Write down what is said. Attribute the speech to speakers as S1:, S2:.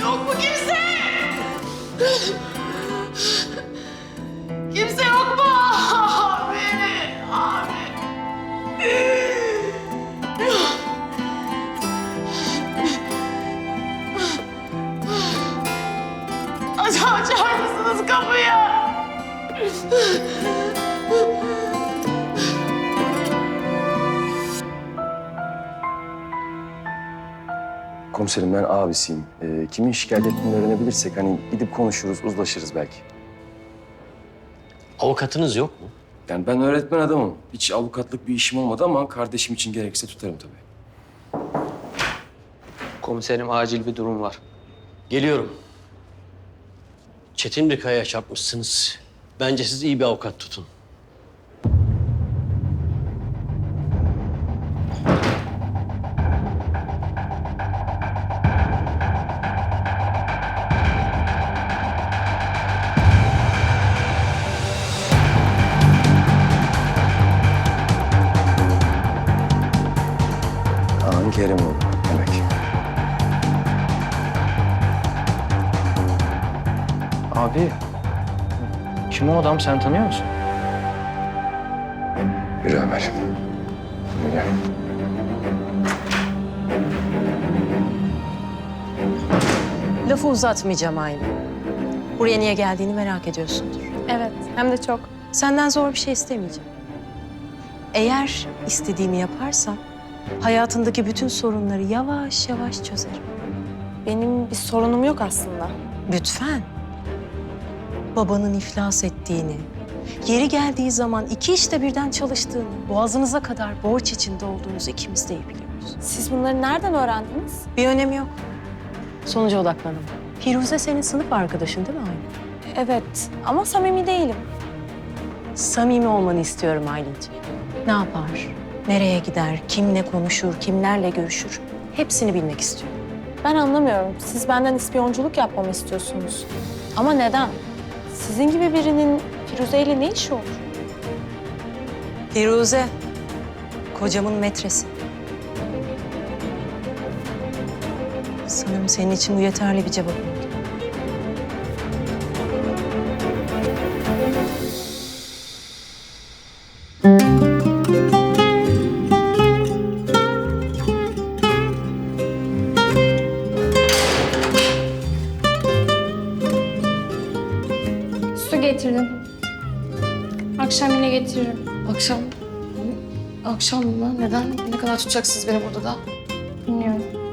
S1: Yok mu kimse? Kimse yok mu? Abi, abi. Aç, açar mısınız kapıyı?
S2: Komiserim ben abisiyim. Ee, kimin şikayet ettiğini öğrenebilirsek hani gidip konuşuruz, uzlaşırız belki.
S3: Avukatınız yok mu?
S2: Yani ben öğretmen adamım. Hiç avukatlık bir işim olmadı ama kardeşim için gerekirse tutarım tabii.
S4: Komiserim acil bir durum var.
S3: Geliyorum. Çetin bir kayaya çarpmışsınız. Bence siz iyi bir avukat tutun.
S2: Kaan Kerimoğlu demek.
S5: Abi, kim o adam sen tanıyor musun?
S2: Yürü Ömer. Yürü gel.
S6: Lafı uzatmayacağım Aylin. Buraya niye geldiğini merak ediyorsundur.
S7: Evet, hem de çok.
S6: Senden zor bir şey istemeyeceğim. Eğer istediğimi yaparsan hayatındaki bütün sorunları yavaş yavaş çözerim.
S7: Benim bir sorunum yok aslında.
S6: Lütfen. Babanın iflas ettiğini, yeri geldiği zaman iki işte birden çalıştığını, boğazınıza kadar borç içinde olduğunuzu ikimiz de iyi biliyoruz.
S7: Siz bunları nereden öğrendiniz?
S6: Bir önemi yok. Sonuca odaklanın. Firuze senin sınıf arkadaşın değil mi Aylin?
S7: Evet ama samimi değilim.
S6: Samimi olmanı istiyorum Aylin'ciğim. Ne yapar, nereye gider, kimle konuşur, kimlerle görüşür hepsini bilmek istiyorum.
S7: Ben anlamıyorum. Siz benden ispiyonculuk yapmamı istiyorsunuz. Ama neden? Sizin gibi birinin Firuze ile ne işi olur?
S6: Firuze, kocamın metresi. Sanırım senin için bu yeterli bir cevap oldu.
S8: Getirdim. Akşam yine getiririm.
S9: Akşam, akşam mı? Neden? Ne kadar tutacaksınız beni burada da?
S8: Bilmiyorum.